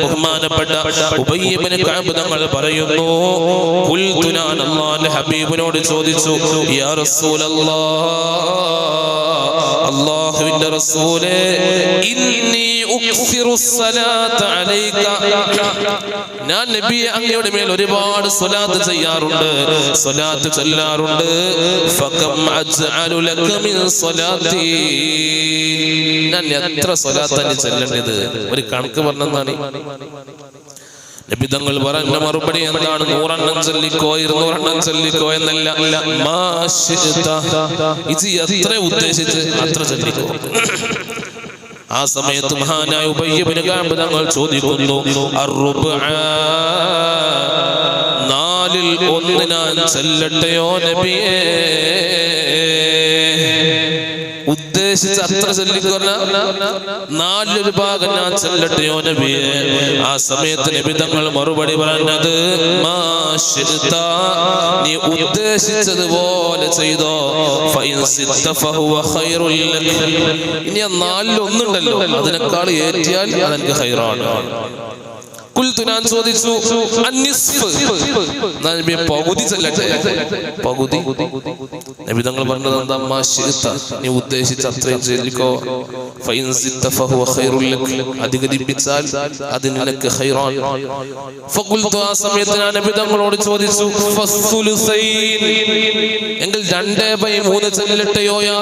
ബഹുമാനപ്പെട്ട ഉബയ്യബിന് കഅബ് തങ്ങൾ പറയുന്നു. ഖുൽതു ഞാൻ അല്ലാഹുവിന്റെ ഹബീബിനോട് ചോദിച്ചു യാ റസൂലല്ലാഹ് അല്ലാഹുവിന്റെ റസൂലേ ഇന്നി ഉക്സിറു അലൈക. ഞാൻ നബിയെ അങ്ങയുടെ മേൽ ഒരുപാട് സ്വലാത്ത് ചെയ്യാറുണ്ട്. സ്വലാത്ത് ചൊല്ലാറുണ്ട്. ഫകം അജ്അലു ലക മിൻ സ്വലാത്തി. ഞാൻ എത്ര സ്വലാത്താണ് ചെല്ലേണ്ടത്? ഒരു കണക്ക് പറഞ്ഞതാണ് നബിതങ്ങൾ പറഞ്ഞ മറുപടി എന്താണ്? നൂറെണ്ണം ചൊല്ലിക്കോ ഇരുന്നൂറെണ്ണം ചൊല്ലിക്കോ എന്നല്ല. ഇത് എത്ര ഉദ്ദേശിച്ച് അത്ര ചൊല്ലിക്കോ? ആ സമയത്ത് മഹാനായ ഉപയ്യപ്പിന് കാമ്പ് തങ്ങൾ ചോദിക്കുന്നു. നാലിൽ ഒന്ന് ഞാൻ ചെല്ലട്ടെയോ നബിയേ? ഉദ്ദേശിച്ച് അത്ര ചൊല്ലിക്കൊല്ല നാലൊരു ഭാഗം ഞാൻ ചെല്ലട്ടെയോ നബിയെ ആ സമയത്ത് നബി തങ്ങൾ മറുപടി പറഞ്ഞത്. നീ ഉദ്ദേശിച്ചതുപോലെ ചെയ്തോ. ഇനി ഒന്നുണ്ടല്ലോ അതിനേക്കാൾ ഏറ്റിയാൽ അതെനിക്ക് ഹൈറാണ് കുൽത്തു ഞാൻ ചോദിച്ചു അന്നിസ്ഫ്. പകുതി നബി തങ്ങൾ ആ നബി തങ്ങളോട് ചോദിച്ചു. എങ്കിൽ രണ്ടേ ബൈ മൂന്ന് ചെല്ലട്ടെയോ യാ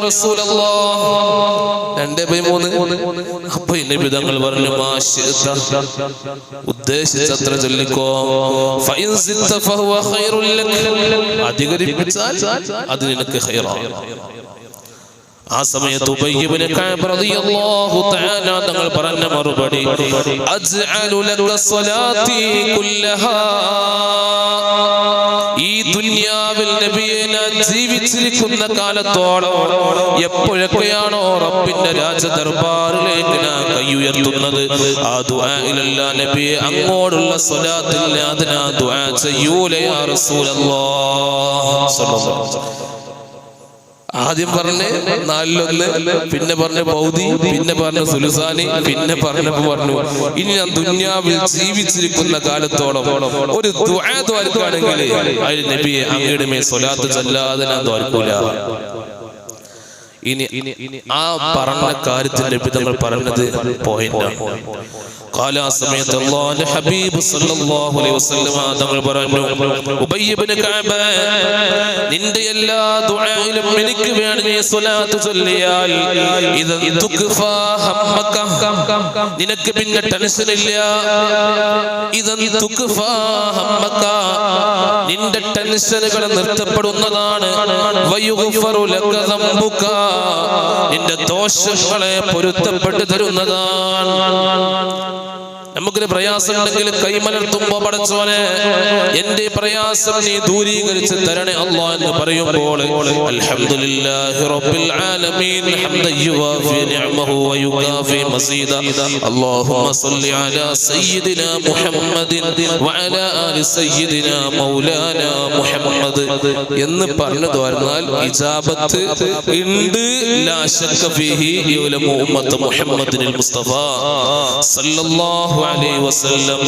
രണ്ടേ ബൈ മൂന്ന്. അപ്പൊ നബി തങ്ങൾ പറഞ്ഞു ഉദ്ദേശിച്ചത്ര ചൊല്ലിക്കോ. ഫൈൻ അധികരിപ്പിച്ചാൽ അത് നിനക്ക് ഖൈറാണ് ആ സമയത്ത് തങ്ങൾ പറഞ്ഞ മറുപടി ഈ ദുനിയാവിൽ നബിയെ ഞാൻ ജീവിച്ചിരിക്കുന്ന കാലത്തോളം എപ്പോഴൊക്കെയാണോ റബ്ബിന്റെ രാജ ദർബാറിലേക്ക് ഞാൻ കൈയുയർത്തുന്നത്? ആ ദുആയിലല്ല നബിയെ അങ്ങോട്ടുള്ള സ്വലാത്തിൽ ഞാൻ ദുആ ചെയ്യൂലയാ റസൂലല്ലാഹ്. ആദ്യം പറഞ്ഞ് നാലിലൊന്ന് പിന്നെ പറഞ്ഞ ബൗദി പിന്നെ പറഞ്ഞ സുലുസാനി പിന്നെ പറഞ്ഞപ്പോ പറഞ്ഞു ഇനി ഞാൻ ദുന്യാവിൽ ജീവിച്ചിരിക്കുന്ന കാലത്തോളം ഒരു ദ്വാരക്കാണെങ്കിൽ അതിൽ നബിയെ അങ്ങയുടെ സ്വലാത്ത് ചൊല്ലാതെ ഞാൻ ദ്വാരക്കൂല. ഇനി ആ പറഞ്ഞ കാര്യത്തിൽ തങ്ങൾ പറഞ്ഞത് പറഞ്ഞു ഇബ്നു നിന്റെ എല്ലാ എനിക്ക് വേണ്ടി ചൊല്ലിയാൽ ഹമ്മക നിനക്ക് പിന്നെ ടെൻഷൻ നിന്റെ ടെൻഷനുകൾ നിർത്തപ്പെടുന്നതാണ് വയുഗ്ഫറു ലക നിന്റെ ദോഷങ്ങളെ പൊരുത്തപ്പെട്ടു തരുന്നതാണ് നമുക്കൊരു പ്രയാസമുണ്ടെങ്കിൽ കൈമലർത്തുമ്പോ പടച്ചോനെ എന്റെ പ്രയാസം നീ ദൂരീകരിച്ച് തരണേ അള്ളാ എന്ന് പറയുമ്പോൾ അൽഹംദുലില്ലാഹി റബ്ബിൽ ആലമീൻ ഹംദൻ യുവാഫി നിഅമഹു വയുകാഫി മസീദ. അല്ലാഹുമ്മ സല്ലി അലാ സയ്യിദിനാ മുഹമ്മദിൻ വഅലാ ആലി സയ്യിദിനാ മൗലാനാ മുഹമ്മദ് എന്ന് പറഞ്ഞു തോർന്നാൽ ഇജാബത്ത് ഉണ്ട്. ലാ ശക്ക ഫീഹി യുലമു ഉമ്മത്ത് മുഹമ്മദിനിൽ മുസ്തഫ. സല്ലല്ലാഹു عليه وسلم